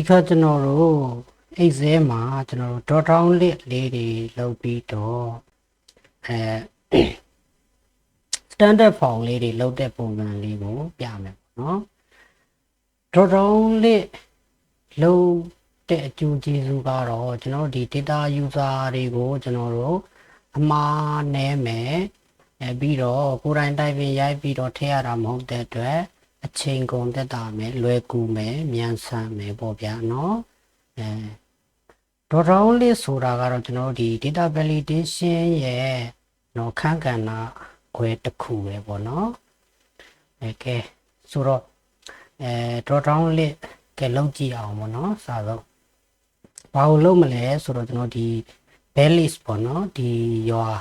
ဒီခါကျွန်တော်တို့အိတ်ဇဲမှာကျွန်တော်တို့ dot down list လေးတွေလုပ်ပြီးတော့အဲ standard form လေးတွေလုပ်တဲ့ပုံစံလေးကိုပြမယ်ပေါ့နော် drop down list လုပ်တဲ့အကျိုးကျေးဇူးကတော့ကျွန်တော်တို့ဒီ data user တွေကိုကျွန်တော်တို့အမှားနည်းမယ်အဲပြီးတော့ကိုယ်တိုင်တိုင်ပင်ရိုက်ပြီးတော့ထည့်ရတာမဟုတ်တဲ့အတွက် အချိန်ကုန်သက်တာမယ်လွယ်ကူမယ်မြန်ဆန်မယ်ပေါ့ဗျာနော်အဲဒေါ်ရောင်းလေးဆိုတာကတော့ကျွန်တော်ဒီ data validation ရဲ့နော်ခန်းကဏ္ဍခွဲတစ်ခုပဲပေါ့နော်အဲကဲဆိုတော့အဲဒေါ်ရောင်းလေးကဲလုံးကြည့်အောင်ပေါ့နော်စာဆုံးဘာလို့လုံးမလဲဆိုတော့ကျွန်တော်ဒီ balance ပေါ့နော်ဒီ your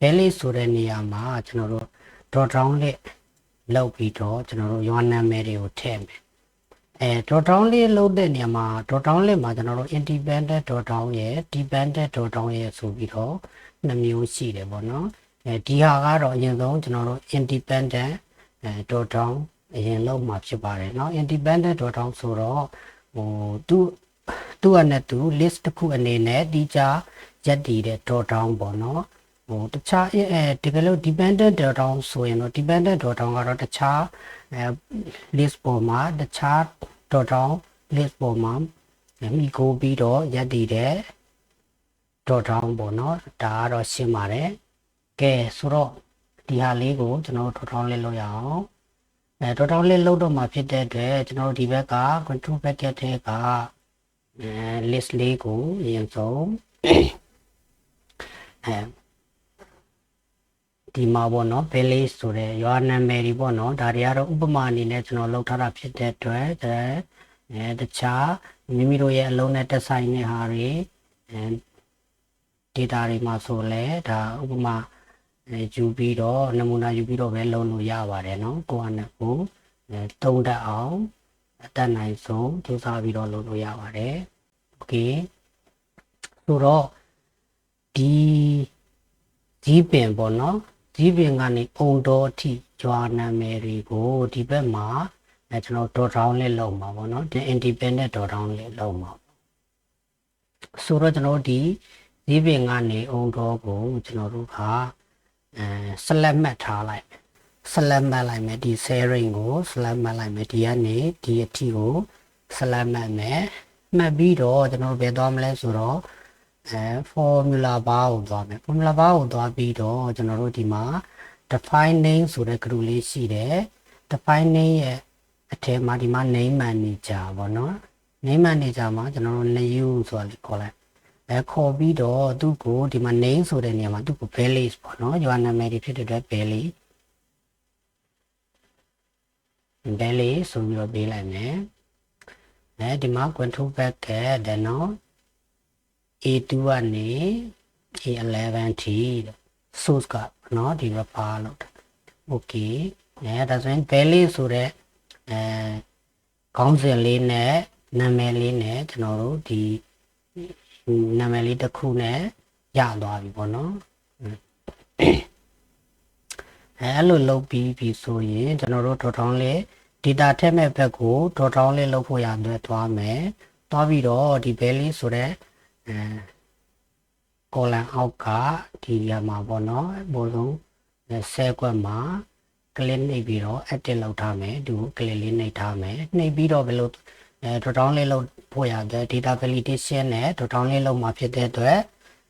balance ဆိုတဲ့နေရာမှာကျွန်တော်တို့ drawdown လေး လောက်ပြီးတော့ကျွန်တော်တို့ရွာနာမည်တွေကိုထည့်မယ်အဲ drop down list လောက်တဲ့နေရာမှာ drop down list မှာကျွန်တော်တို့ independent drop down ရယ် dependent drop down ရယ်ဆိုပြီးတော့နှစ်မျိုးရှိတယ်ပေါ့နော်အဲဒီဟာကတော့အရင်ဆုံးကျွန်တော်တို့ independent အဲ drop down အရင်လောက်မှာဖြစ်ပါတယ်เนาะ independent dot down ဆိုတော့ဟိုသူသူ့အနေနဲ့သူ list တစ်ခုအနေနဲ့ဒီကြရက်တည်တဲ့ dot down ပေါ့เนาะ ဟိုတခြားအဲ develop dependent drawdown ဆိုရင်တော့ dependent drawdown ကတော့တခြားအဲ list ပေါ်မှာတခြား drawdown list ပေါ်မှာမိကိုပြီးတော့ရက်တည်တဲ့ drawdown ပေါ့နော်ဒါကတော့ရှင်းပါတယ်ကဲဆိုတော့ဒီဟာလေးကိုကျွန်တော်တို့ drawdown လေးလုပ်ရအောင်အဲ drawdown လေးလုပ်တော့မှာဖြစ်တဲ့အတွက်ကျွန်တော်တို့ဒီဘက်က control bracket ထဲကအဲ list လေးကိုအရင်ဆုံးအဲ ဒီမှာပေါ့နော် village ဆိုတဲ့ရွာနာမည်တွေပေါ့နော်ဒါတွေကတော့ဥပမာအနေနဲ့ကျွန်တော်လောက်ထားတာဖြစ်တဲ့အတွက်အဲတခြားမိမိတို့ရဲ့အလုံးနဲ့တက်ဆိုင်တဲ့ဟာတွေအဲ data တွေမှာဆိုလဲဒါဥပမာအဲယူပြီးတော့နမူနာယူပြီးတော့ပဲလုံးလို့ရပါတယ်เนาะကိုယ့်အနေကိုအဲတုံးတတ်အောင်အတတ်နိုင်ဆုံးကြိုးစားပြီးတော့လုံးလို့ရပါတယ်โอเคဆိုတော့ဒီကြီးပင်ပေါ့เนาะ ဒီပင်ကနေအုံတော်အထိကျွာနာမည်တွေကိုဒီဘက်မှာအဲကျွန်တော်ဒေါ်ထောင်းလေးလောက်မှာပေါ့နော်ဒီ independent ဒေါ်ထောင်းလေးလောက်မှာဆိုတော့ကျွန်တော်ဒီဒီပင်ကနေအုံတော်ကိုကျွန်တော်တို့ကအဲဆက်လက်မှတ်ထားလိုက်ဆက်လက်မှတ်လိုက်မယ်ဒီ sharing ကိုဆက်လက်မှတ်လိုက်မယ်ဒီကနေဒီအထိကိုဆက်လက်မှတ်မယ်မှတ်ပြီးတော့ကျွန်တော်တို့ဘယ်သွားမလဲဆိုတော့ အဲ formula bar ကိုသွားမယ် formula bar ကိုသွားပြီးတော့ကျွန်တော်တို့ဒီမှာ define name ဆိုတဲ့ group လေးရှိတယ် define name ရဲ့အထက်မှာဒီမှာ name manager ပေါ့နော် name manager မှာကျွန်တော်တို့ new ဆိုတာလေးခေါ်လိုက်အဲခေါ်ပြီးတော့သူ့ကိုဒီမှာ name ဆိုတဲ့နေရာမှာသူ့ကို value ပေါ့နော်ရွာနာမည်တွေဖြစ်တဲ့အတွက် value value ဆိုပြီးတော့ပေးလိုက်မယ်အဲဒီမှာ control back ကတဲ့နော် A2 ကနေ A11 ထိ source ကနော်ဒီမှာပါလို့ okay အဲဒါဆိုရင် value ဆိုတဲ့အဲခေါင်းစဉ်လေးနဲ့နာမည်လေးနဲ့ကျွန်တော်တို့ဒီနာမည်လေးတစ်ခုနဲ့ရသွားပြီပေါ့နော်အဲအဲ့လိုလုပ်ပြီးပြီဆိုရင်ကျွန်တော်တို့ dot down လေး data ထည့်မဲ့ဘက်ကို dot down လေးလုပ်ဖို့ရတဲ့သွားမယ်သွားပြီးတော့ဒီ value ဆိုတဲ့ အဲ column အောက်ကဒီရမှာပေါ့နော်ဘိုးဆုံးဆဲကွက်မှာ click နှိပ်ပြီးတော့ edit လုပ်ထားမယ်ဒီကို click လေးနှိပ်ထားမယ်နှိပ်ပြီးတော့ဘယ်လိုအဲ dot down လေးလုပ်ဖို့ရတဲ့ data validation နဲ့ dot down လေးလုပ်မှာဖြစ်တဲ့အတွက်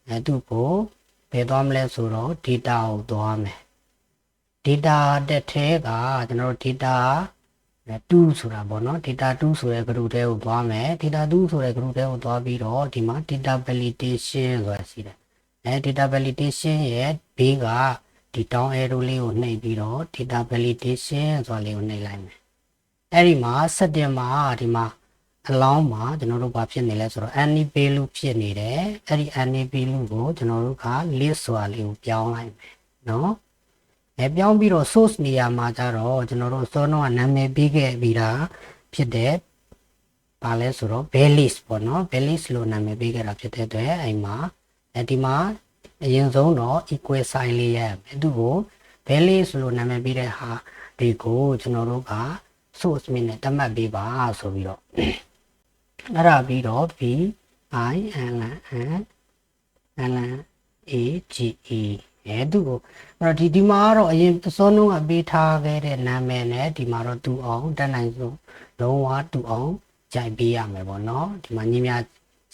အဲသူ့ကိုဘယ်သွားမလဲဆိုတော့ data ကိုသွားမယ် data တဲ့ထဲကကျွန်တော်တို့ data 2ဆိုတာပေါ့နော် data 2ဆိုတဲ့ group တဲကိုသွားမယ် data 2ဆိုတဲ့ group တဲကိုသွားပြီးတော့ဒီမှာ data validation ဆိုတာရှိတယ်အဲ data validation ရဲ့ဘေးကဒီ down arrow လေးကိုနှိပ်ပြီးတော့ data validation ဆိုတာလေးကိုနှိပ်လိုက်မယ်အဲ့ဒီမှာ setting မှာဒီမှာအလောင်းမှာကျွန်တော်တို့ဘာဖြစ်နေလဲဆိုတော့ any value ဖြစ်နေတယ်အဲ့ဒီ any value ကိုကျွန်တော်တို့က list ဆိုတာလေးကိုပြောင်းလိုက်မယ်နော် အဲပြောင်းပြီးတော့ source နေရာမှာကျတော့ကျွန်တော်တို့စောတော့နာမည်ပေးခဲ့ပြီးတာဖြစ်တဲ့ဘာလဲဆိုတော့ values ပေါ့နော် values လို့နာမည်ပေးခဲ့တာဖြစ်တဲ့အတွက်အဲ့မှာအဲဒီမှာအရင်ဆုံးတော့ equal sign လေးရမယ်သူကို values လို့နာမည်ပေးတဲ့ဟာဒီကိုကျွန်တော်တို့က source မြင့်နဲ့တတ်မှတ်ပေးပါဆိုပြီးတော့အဲ့ဒါပြီးတော့ B I N N N A G E အဲသူ့ကိုအဲ့တော့ဒီဒီမှာကတော့အရင်အစောနှုန်းကပေးထားခဲ့တဲ့နာမည်နဲ့ဒီမှာတော့တူအောင်တက်နိုင်ဆုံးလုံးဝတူအောင်ကြိုက်ပေးရမယ်ပေါ့နော်ဒီမှာညီမ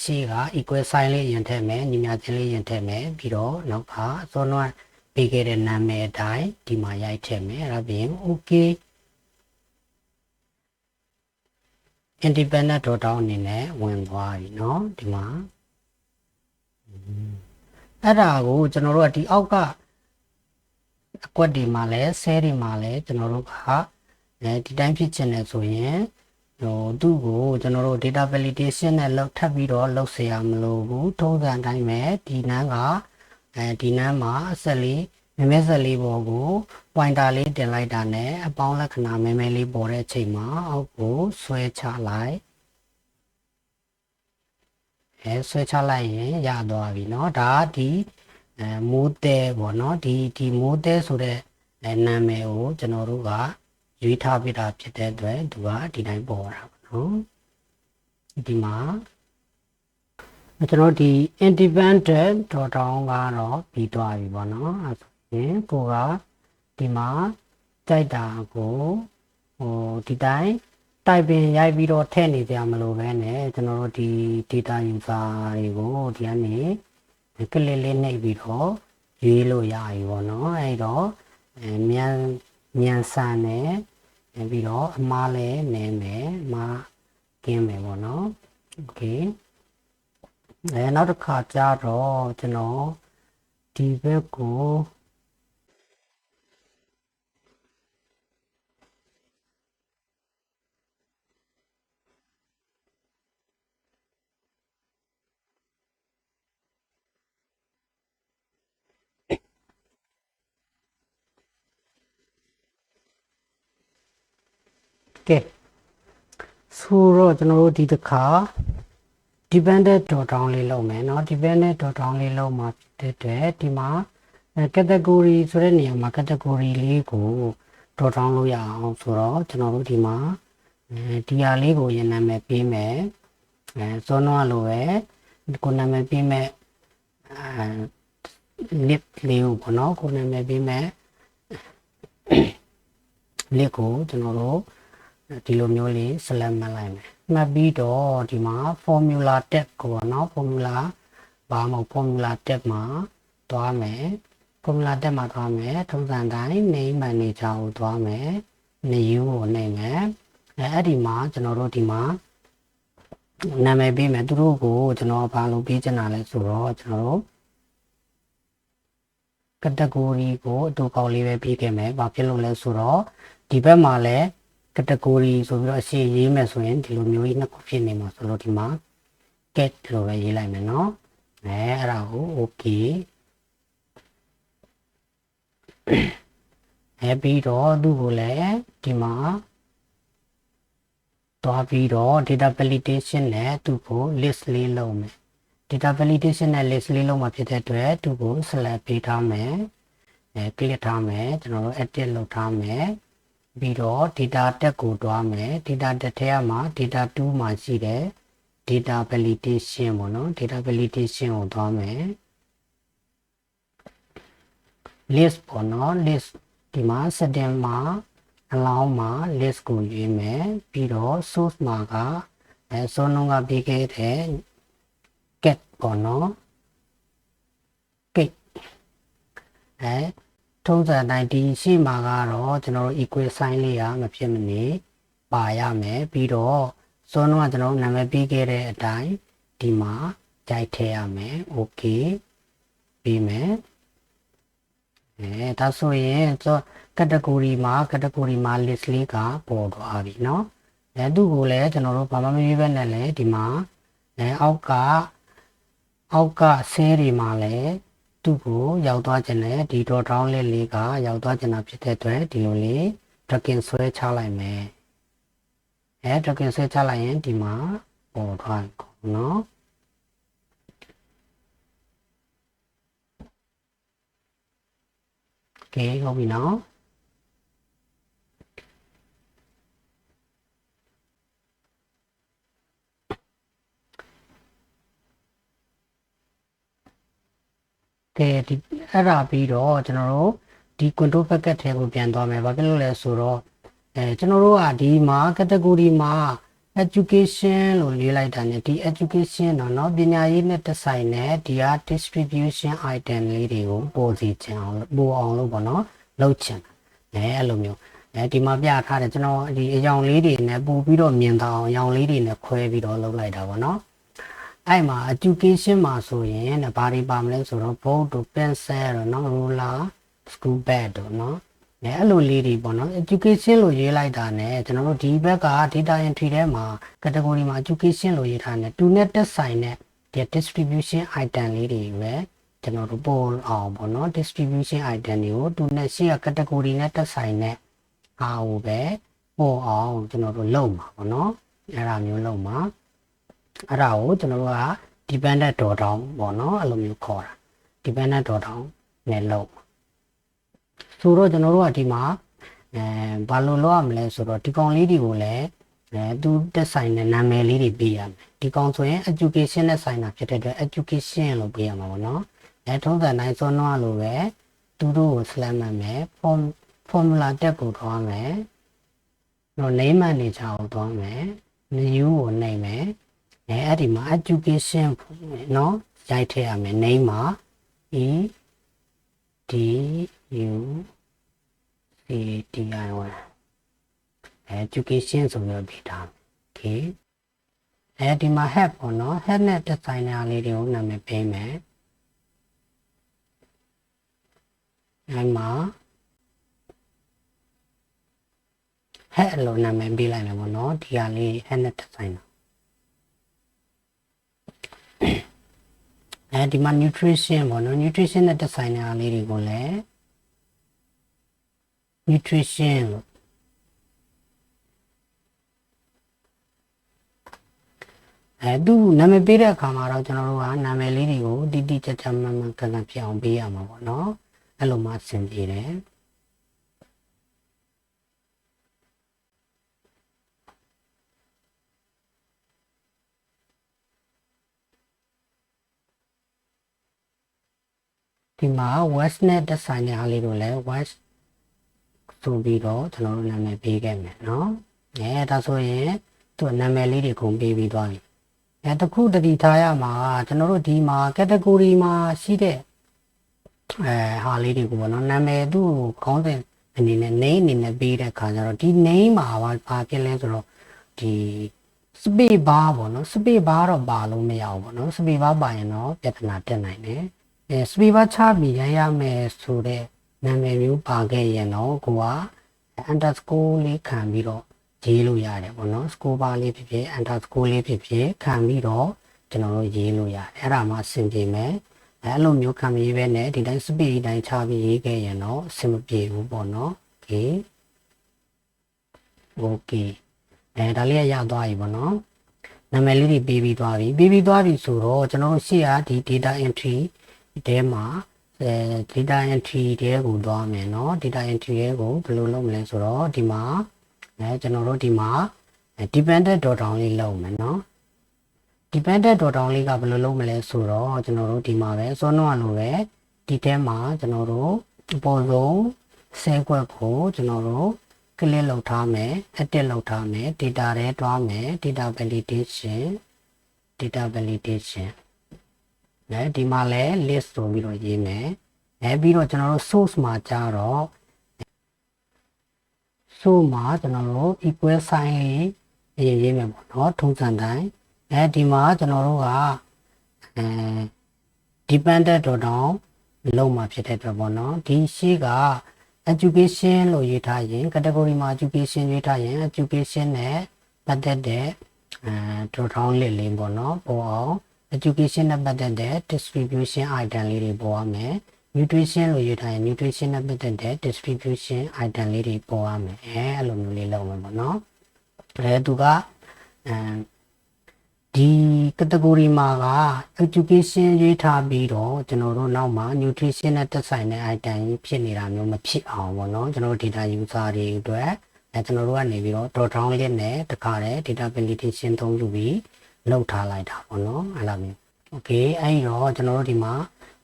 ရှိက equal sign လေးရင်ထည့်မယ်ညီမချင်းလေးရင်ထည့်မယ်ပြီးတော့နောက်ကစောနှုန်းကပေးခဲ့တဲ့နာမည်အတိုင်းဒီမှာရိုက်ထည့်မယ်အဲ့ဒါပြီးရင် okay independent dot down အနေနဲ့ဝင်သွားပြီเนาะဒီမှာ အဲ့ဒါကိုကျွန်တော်တို့ကဒီအောက်ကအကွက်တွေမှာလဲဆဲတွေမှာလဲကျွန်တော်တို့ကအဲဒီတိုင်းဖြစ်ချင်တယ်ဆိုရင်ဟိုသူ့ကိုကျွန်တော်တို့ data validation နဲ့လောက်ထပ်ပြီးတော့လောက်เสียမလို့ဘူးထုံးစံအတိုင်းပဲဒီနန်းကအဲဒီနန်းမှာအဆက်လေးမဲမဲဆက်လေးပေါ်ကို pointer လေးတင်လိုက်တာနဲ့အပေါင်းလက္ခဏာမဲမဲလေးပေါ်တဲ့အချိန်မှာအောက်ကိုဆွဲချလိုက် အဲဆွဲချလိုက်ရင်ရသွားပြီเนาะဒါကဒီအဲမိုးတဲပေါ့เนาะဒီဒီမိုးတဲဆိုတဲ့အဲနာမည်ကိုကျွန်တော်တို့ကရွေးထားပြတာဖြစ်တဲ့အတွက်သူကဒီတိုင်းပေါ်တာပေါ့เนาะဒီမှာကျွန်တော်ဒီ independent dot down ကတော့ပြီးသွားပြီပေါ့နော်အဲဆိုရင်ကိုကဒီမှာကြိုက်တာကိုဟိုဒီတိုင်း တိုင်ပင်ရိုက်ပြီးတော့ထည့်နေကြမလို့ပဲねကျွန်တော်တို့ဒီ data user တွေကိုဒီကနေကလစ်လေးနှိပ်ပြီးတော့ရွေးလို့ရပြီပေါ့နော်အဲတော့အဲမြန်မြန်ဆန်တယ်ပြီးတော့အမားလည်းနည်းမယ်အမားကင်းမယ်ပေါ့နော်โอเคအဲနောက်တစ်ခါကြာတော့ကျွန်တော်ဒီဘက်ကို ကဲဆိုတော့ကျွန်တော်တို့ဒီတစ်ခါ dependent dot down လေးလုပ်မယ်เนาะ dependent dot down လေးလုပ်မှာဖြစ်တဲ့အတွက်ဒီမှာ category ဆိုတဲ့နေရာမှာ category လေးကို dot down လုပ်ရအောင်ဆိုတော့ကျွန်တော်တို့ဒီမှာဒီဟာလေးကိုရင်နာမည်ပေးမယ်အဲဇွန်တော့လိုပဲကိုနာမည်ပေးမယ်အဲ lip လေးကိုပေါ့နော်ကိုနာမည်ပေးမယ် lip ကိုကျွန်တော်တို့ ဒီလိုမျိုးလေး select မှတ်လိုက်မယ်မှတ်ပြီးတော့ဒီမှာ formula tab ကိုပေါ့နော် formula ဘာမှမဟုတ် formula tab မှာသွားမယ် formula tab မှာသွားမယ်ထုံးစံတိုင်း name manager ကိုသွားမယ် new ကိုနှိပ်မယ်အဲအဲ့ဒီမှာကျွန်တော်တို့ဒီမှာနာမည်ပေးမယ်သူတို့ကိုကျွန်တော်ဘာလို့ပေးချင်တာလဲဆိုတော့ကျွန်တော်တို့ category ကိုအတူကောက်လေးပဲပေးခဲ့မယ်ဘာဖြစ်လို့လဲဆိုတော့ဒီဘက်မှာလည်း category ဆိုပြီးတော့အရှိရေးမယ်ဆိုရင်ဒီလိုမျိုးကြီးနှစ်ခုဖြစ်နေမှာဆိုတော့ဒီမှာ get လို့ပဲရေးလိုက်မယ်เนาะအဲအဲ့ဒါကို okay အဲပြီးတော့သူ့ကိုလည်းဒီမှာသွားပြီးတော့ data validation နဲ့သူ့ကို list လေးလုပ်မယ် data validation နဲ့ list လေးလုံးမှာဖြစ်တဲ့အတွက်သူ့ကို select ပေးထားမယ်အဲ click ထားမယ်ကျွန်တော်တို့ edit လုပ်ထားမယ် ပြီးတော့ data တက်ကိုတွားမယ် data တက်ထဲမှာ data 2မှာရှိတဲ့ data validation ပေါ့နော် data validation ကိုတွားမယ် list ပေါ့နော် list ဒီမှာ setting မှာ allow မှာ list ကိုရွေးမယ်ပြီးတော့ source မှာကအဲစောလုံးကပြီးခဲ့တဲ့ get ပေါ့နော် get အဲ ထုံးစံတိုင်းဒီရှိမှာကတော့ကျွန်တော်တို့ equal sign လေးကမဖြစ်မနေပါရမယ်ပြီးတော့စောလုံးကကျွန်တော်တို့နာမည်ပြီးခဲ့တဲ့အတိုင်းဒီမှာကြိုက်ထည့်ရမယ် okay ပြီးမယ်အဲဒါဆိုရင်ကျွန် category မှာ category မှာ list လေးကပေါ်သွားပြီเนาะအဲသူ့ကိုလည်းကျွန်တော်တို့ဘာမှမရေးဘဲနဲ့လည်းဒီမှာအဲအောက်ကအောက်ကဆဲတွေမှာလည်း သူ့ကိုရောက်သွားခြင်းနဲ့ဒီ dot down လေးလေးကရောက်သွားခြင်းတာဖြစ်တဲ့အတွက်ဒီလိုလေး token ဆွဲချလိုက်မယ်အဲ token ဆွဲချလိုက်ရင်ဒီမှာပေါ်သွားကုန်နော်ကဲဟုတ်ပြီနော် ကဲဒီအဲ့ဒါပြီးတော့ကျွန်တော်တို့ဒီ control packet ထဲကိုပြန်သွားမယ်ဘာဖြစ်လို့လဲဆိုတော့အဲကျွန်တော်တို့ကဒီမှာ category မှာ education လို့ရေးလိုက်တာ ਨੇ ဒီ education တော့เนาะပညာရေးနဲ့သက်ဆိုင်တဲ့ဒီဟာ distribution item လေးတွေကိုပို့စီချင်အောင်ပို့အောင်လို့ပေါ့เนาะလုပ်ချင်တယ်အဲအဲ့လိုမျိုးအဲဒီမှာပြထားတယ်ကျွန်တော်ဒီအယောင်လေးတွေနဲ့ပို့ပြီးတော့မြင်တော့အောင်အယောင်လေးတွေနဲ့ခွဲပြီးတော့လုပ်လိုက်တာပေါ့เนาะ အဲ့မှာ education မှာဆိုရင်တဲ့ဘာတွေပါမလဲဆိုတော့ board တို့ pencil တို့နော် ruler school bag တို့နော်အဲအဲ့လိုလေးတွေပေါ့နော် education လို့ရေးလိုက်တာ ਨੇ ကျွန်တော်တို့ဒီဘက်က data entry ထဲမှာ category မှာ education လို့ရေးထားတယ်သူနဲ့တက်ဆိုင်တဲ့ဒီ distribution item လေးတွေပဲကျွန်တော်တို့ပေါ်အောင်ပေါ့နော် distribution item တွေကိုသူနဲ့ရှေ့က category နဲ့တက်ဆိုင်တဲ့အားကိုပဲပေါ်အောင်ကျွန်တော်တို့လုပ်မှာပေါ့နော်အဲ့ဒါမျိုးလုပ်မှာ အဲ့ဒါကိုကျွန်တော်တို့က dependent dot down ပေါ့နော်အဲ့လိုမျိုးခေါ်တာ dependent dot down နဲ့လုပ်မှာဆိုတော့ကျွန်တော်တို့ကဒီမှာအဲဘာလို့လုပ်ရမလဲဆိုတော့ဒီကောင်လေးတွေကိုလည်းအဲသူတက်ဆိုင်တဲ့နာမည်လေးတွေပေးရမယ်ဒီကောင်ဆိုရင် education နဲ့ဆိုင်တာဖြစ်တဲ့အတွက် education လို့ပေးရမှာပေါ့နော်အဲထုံးစံတိုင်းစောနွားလိုပဲသူတို့ကို slam မှတ်မယ် form formula တက်ကိုသွားမယ်တော့ name manager ကိုသွားမယ် new ကိုနှိပ်မယ် အဲအဲ့ဒီမှာ education နော်ရိုက်ထည့်ရမယ် name မှာ e d u c d i y education ဆိုပြီးပြီးတာ okay အဲဒီမှာ head ပေါ့နော် head နဲ့ designer လေးတွေကိုနာမည်ပေးမယ်အဲမှာ head လို့နာမည်ပေးလိုက်မယ်ပေါ့နော်ဒီဟာလေး head နဲ့ designer အဲဒီမှာ nutrition ပေါ့နော် nutrition နဲ့တက်ဆိုင်တာလေးတွေကိုလည်း nutrition လို့အဲသူနာမည်ပေးတဲ့အခါမှာတော့ကျွန်တော်တို့ကနာမည်လေးတွေကိုတိတိကျကျမှန်မှန်ကန်ကန်ဖြစ်အောင်ပေးရမှာပေါ့နော်အဲ့လိုမှအဆင်ပြေတယ် ဒီမှာ west နဲ့တက်ဆိုင်တဲ့အားလေးတို့လည်း west ဆိုပြီးတော့ကျွန်တော်တို့နာမည်ပေးခဲ့မယ်เนาะအဲဒါဆိုရင်သူ့နာမည်လေးတွေကုန်ပေးပြီးသွားပြီအဲတခုတတိထားရမှာကကျွန်တော်တို့ဒီမှာ category မှာရှိတဲ့အဲဟာလေးတွေကိုပေါ့နော်နာမည်သူ့ခေါင်းစဉ်အနေနဲ့ name အနေနဲ့ပေးတဲ့ခါကျတော့ဒီ name မှာဘာဘာဖြစ်လဲဆိုတော့ဒီ space bar ပေါ့နော် space bar တော့ပါလို့မရဘူးပေါ့နော် space bar ပါရင်တော့ပြဿနာတက်နိုင်တယ် အဲ space bar ချပြီးရရမယ်ဆိုတဲ့နာမည်မျိုးပါခဲ့ရင်တော့ကိုက underscore လေးခံပြီးတော့ရေးလို့ရတယ်ပေါ့နော် score bar လေးဖြစ်ဖြစ် underscore လေးဖြစ်ဖြစ်ခံပြီးတော့ကျွန်တော်တို့ရေးလို့ရတယ်အဲ့ဒါမှအဆင်ပြေမယ်အဲ့လိုမျိုးခံရေးပဲနဲ့ဒီတိုင်း speed တိုင်းချပြီးရေးခဲ့ရင်တော့အဆင်မပြေဘူးပေါ့နော် okay okay အဲဒါလေးရသွားပြီပေါ့နော်နာမည်လေးတွေပေးပြီးသွားပြီပေးပြီးသွားပြီဆိုတော့ကျွန်တော်တို့ရှေ့ကဒီ data entry တဲမှာအဲ data entry တဲကိုသွားမယ်เนาะ data entry တဲကိုဘယ်လိုလုပ်မလဲဆိုတော့ဒီမှာအဲကျွန်တော်တို့ဒီမှာ dependent dot down လေးလုပ်မယ်เนาะ dependent dot down လေးကဘယ်လိုလုပ်မလဲဆိုတော့ကျွန်တော်တို့ဒီမှာပဲစောနှောလိုပဲဒီတဲမှာကျွန်တော်တို့အပေါ်ဆုံးဆဲခွက်ကိုကျွန်တော်တို့ click လုပ်ထားမယ် edit လုပ်ထားမယ် data ထဲတွားမယ် data validation data validation အဲဒီမှာလဲ list ဆိုပြီးတော့ရေးမယ်အဲပြီးတော့ကျွန်တော်တို့ source မှာကြာတော့ source မှာကျွန်တော်တို့ equal sign လေးရေးရေးမယ်ပေါ့နော်ထုံးစံတိုင်းအဲဒီမှာကျွန်တော်တို့ကအဲ dependent dot down လုံးမှာဖြစ်တဲ့အတွက်ပေါ့နော်ဒီရှိက education လို့ရေးထားရင် category မှာ education ရေးထားရင် education နဲ့ပတ်သက်တဲ့အဲ drop down list လေးပေါ့နော်ပေါ်အောင် education နဲ့ပတ်သက်တဲ့ distribution item လေးတွေပေါ်ရမယ် nutrition လို့ရေးထားရင် nutrition နဲ့ပတ်သက်တဲ့ distribution item လေးတွေပေါ်ရမယ်အဲအဲ့လိုမျိုးလေးလုပ်မယ်ပေါ့နော်အဲသူကအဲဒီ category မှာက education ရေးထားပြီးတော့ကျွန်တော်တို့နောက်မှာ nutrition နဲ့သက်ဆိုင်တဲ့ item ကြီးဖြစ်နေတာမျိုးမဖြစ်အောင်ပေါ့နော်ကျွန်တော်တို့ data user တွေအတွက်အဲကျွန်တော်တို့ကနေပြီးတော့ drop down list နဲ့တခါတည်း data validation သုံးယူပြီး လောက်ထားလိုက်တာပေါ့နော်အဲ့လိုမျိုး okay အဲ့တော့ကျွန်တော်တို့ဒီမှာ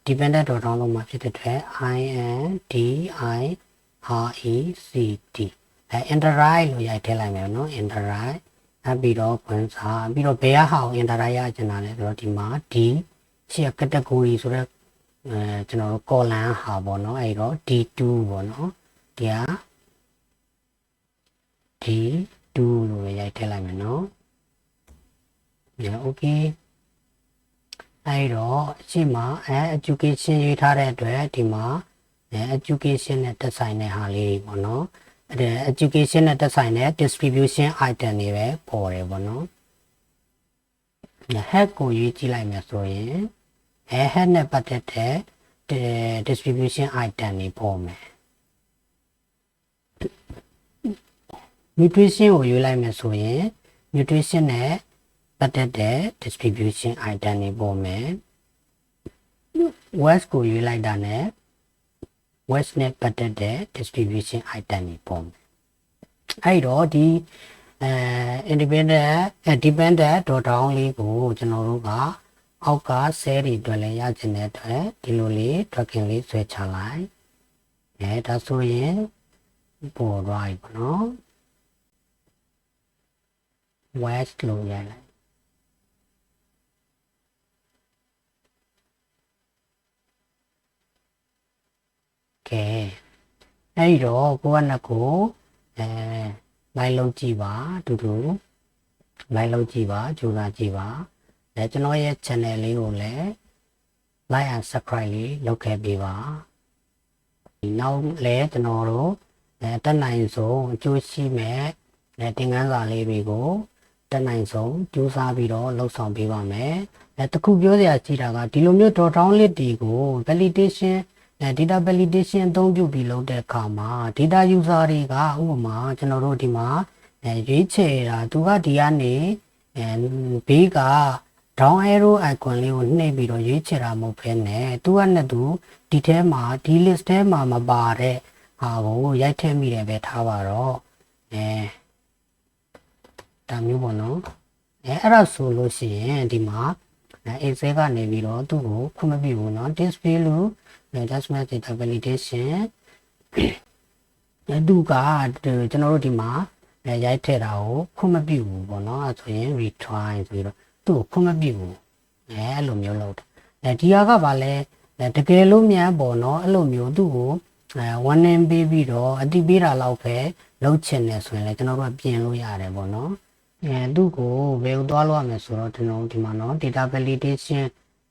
dependent dot down လုံးမှာဖြစ်တဲ့အတွက် i n d i r e c t အဲ interide လို့ရိုက်ထည့်လိုက်မယ်နော် interide နောက်ပြီးတော့ခွန်စားပြီးတော့ဘယ်ဟာကို interide ရကျင်တာလဲဆိုတော့ဒီမှာ d ရှေ့ category ဆိုတော့အဲကျွန်တော်တို့ column ဟာပေါ့နော်အဲ့တော့ d2 ပေါ့နော်ဒီဟာ d2 လို့ရိုက်ထည့်လိုက်မယ်နော် ပြန် okay အဲ့တော့အရှိမအဲ education ရေးထားတဲ့အတွက်ဒီမှာအဲ education နဲ့တက်ဆိုင်တဲ့ဟာလေးပေါ့နော်အဲ education နဲ့တက်ဆိုင်တဲ့ distribution item တွေပဲပေါ်တယ်ပေါ့နော် hack ကိုရေးကြည့်လိုက်မယ်ဆိုရင်အဲ hack နဲ့ပတ်သက်တဲ့ distribution item တွေပေါ်မယ် nutrition ကိုရေးလိုက်မယ်ဆိုရင် nutrition နဲ့ ပတ်သက်တဲ့ distribution item တွေပေါ်မယ် west ကိုရွေးလိုက်တာနဲ့ west နဲ့ပတ်သက်တဲ့ distribution item တွေပေါ်မယ်အဲ့တော့ဒီအဲ independent dependent dot down လေးကိုကျွန်တော်တို့ကအောက်က cell တွေအတွက်လည်းရချင်တဲ့အတွက်ဒီလိုလေး tracking လေးဆွဲချလိုက်အဲဒါဆိုရင်ပေါ်သွားပြီပေါ့နော် west လို့ရိုက်လိုက် ကဲအဲ့ဒီတော့ကိုကနှစ်ကိုအဲလိုက်လုံးကြည့်ပါအတူတူလိုက်လုံးကြည့်ပါကြိုးစားကြည့်ပါအဲကျွန်တော်ရဲ့ channel လေးကိုလည်း like and subscribe လေးလုပ်ခဲ့ပေးပါဒီနောက်လည်းကျွန်တော်တို့အဲတက်နိုင်ဆုံးအကျိုးရှိမဲ့အဲသင်ခန်းစာလေးတွေကိုတက်နိုင်ဆုံးကြိုးစားပြီးတော့လှုပ်ဆောင်ပေးပါမယ်အဲတခုပြောစရာရှိတာကဒီလိုမျိုး dot down list တွေကို validation အဲ data validation အသုံးပြုပြီးလုပ်တဲ့အခါမှာ data user တွေကဥပမာကျွန်တော်တို့ဒီမှာအဲရွေးချယ်တာသူကဒီကနေအဲဘေးက down arrow icon လေးကိုနှိပ်ပြီးတော့ရွေးချယ်တာမဟုတ်ဘဲနဲ့သူကနဲ့သူဒီထဲမှာဒီ list ထဲမှာမပါတဲ့ဟာကိုရိုက်ထည့်မိတယ်ပဲထားပါတော့အဲဒါမျိုးပေါ့နော်အဲအဲ့ဒါဆိုလို့ရှိရင်ဒီမှာအဲ Excel ကနေပြီးတော့သူ့ကိုခွင့်မပြုဘူးเนาะ display လို့ adjustment data validation အဲသူကကျွန်တော်တို့ဒီမှာအဲရိုက်ထည့်တာကိုခွင့်မပြုဘူးပေါ့နော်အဲဆိုရင် retry ဆိုပြီးတော့သူ့ကိုခွင့်မပြုဘူးအဲအဲ့လိုမျိုးလုပ်တယ်အဲဒီဟာကဘာလဲတကယ်လို့မြန်ပေါ့နော်အဲ့လိုမျိုးသူ့ကိုအဲ one name ပေးပြီးတော့အတိပေးတာလောက်ပဲလုပ်ချင်တယ်ဆိုရင်လည်းကျွန်တော်တို့ကပြင်လို့ရတယ်ပေါ့နော်အဲသူ့ကိုဘယ်ကိုသွားလို့ရမလဲဆိုတော့ကျွန်တော်ဒီမှာနော် data validation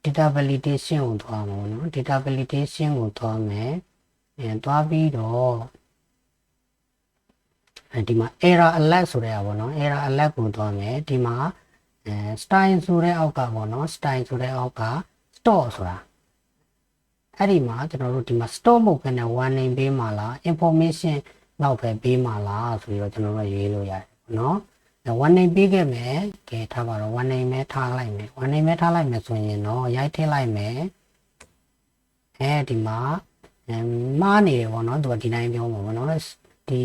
data validation ကိုသွားမှာပေါ့နော် data validation ကိုသွားမယ်အဲသွားပြီးတော့အဲဒီမှာ error alert ဆိုတဲ့ဟာပေါ့နော် error alert ကိုသွားမယ်ဒီမှာအဲ style ဆိုတဲ့အောက်ကပေါ့နော် style ဆိုတဲ့အောက်က store ဆိုတာအဲ့ဒီမှာကျွန်တော်တို့ဒီမှာ store မဟုတ်ဘဲနဲ့ warning ပေးမှာလား information လောက်ပဲပေးမှာလားဆိုပြီးတော့ကျွန်တော်တို့ရေးလို့ရတယ်ပေါ့နော် one name ပေးခဲ့မယ်ကဲထားပါတော့ one name ပဲထားလိုက်မယ် one name ပဲထားလိုက်မယ်ဆိုရင်တော့ရိုက်ထည့်လိုက်မယ်အဲဒီမှာမားနေတယ်ပေါ့နော်သူကဒီတိုင်းပြောမှာပေါ့နော်ဒီ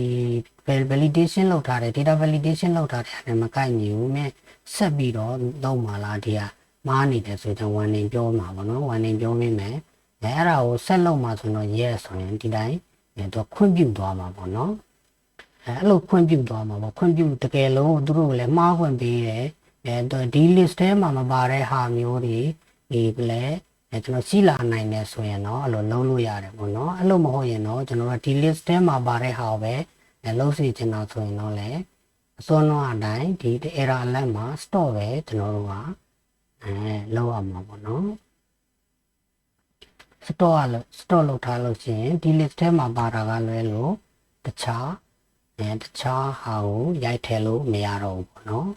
validation လောက်ထားတယ် data validation လောက်ထားတယ်အဲ့မကိုက်ညီဘူးမြဲဆက်ပြီးတော့တော့မှာလားဒီဟာမားနေတယ်ဆိုတော့ one name ပြောမှာပေါ့နော် one name ပြောမိမယ်အဲအဲ့ဒါကိုဆက်လုပ်မှာဆိုတော့ yes ဆိုရင်ဒီတိုင်းအဲသူခွင့်ပြုသွားမှာပေါ့နော် အဲ့လိုခွင့်ပြုသွားမှာပေါ့ခွင့်ပြုတကယ်လို့သူတို့လည်းမှားခွင့်ပေးတယ်အဲဒီ list ထဲမှာမပါတဲ့ဟာမျိုးတွေဒီလည်းအဲကျွန်တော်ရှိလာနိုင်တယ်ဆိုရင်တော့အဲ့လိုလုံးလို့ရတယ်ပေါ့နော်အဲ့လိုမဟုတ်ရင်တော့ကျွန်တော်တို့ဒီ list ထဲမှာပါတဲ့ဟာကိုပဲအဲလုံးစီချင်တာဆိုရင်တော့လည်းအစောနှောအတိုင်းဒီ error alert မှာ store ပဲကျွန်တော်တို့ကအဲလောက်ရမှာပေါ့နော် store လို့ store လုပ်ထားလို့ရှိရင်ဒီ list ထဲမှာပါတာကလွဲလို့တခြား အဲတခြားဟာကိုရိုက်ထည့်လို့မရတော့ဘူးပေါ့နော်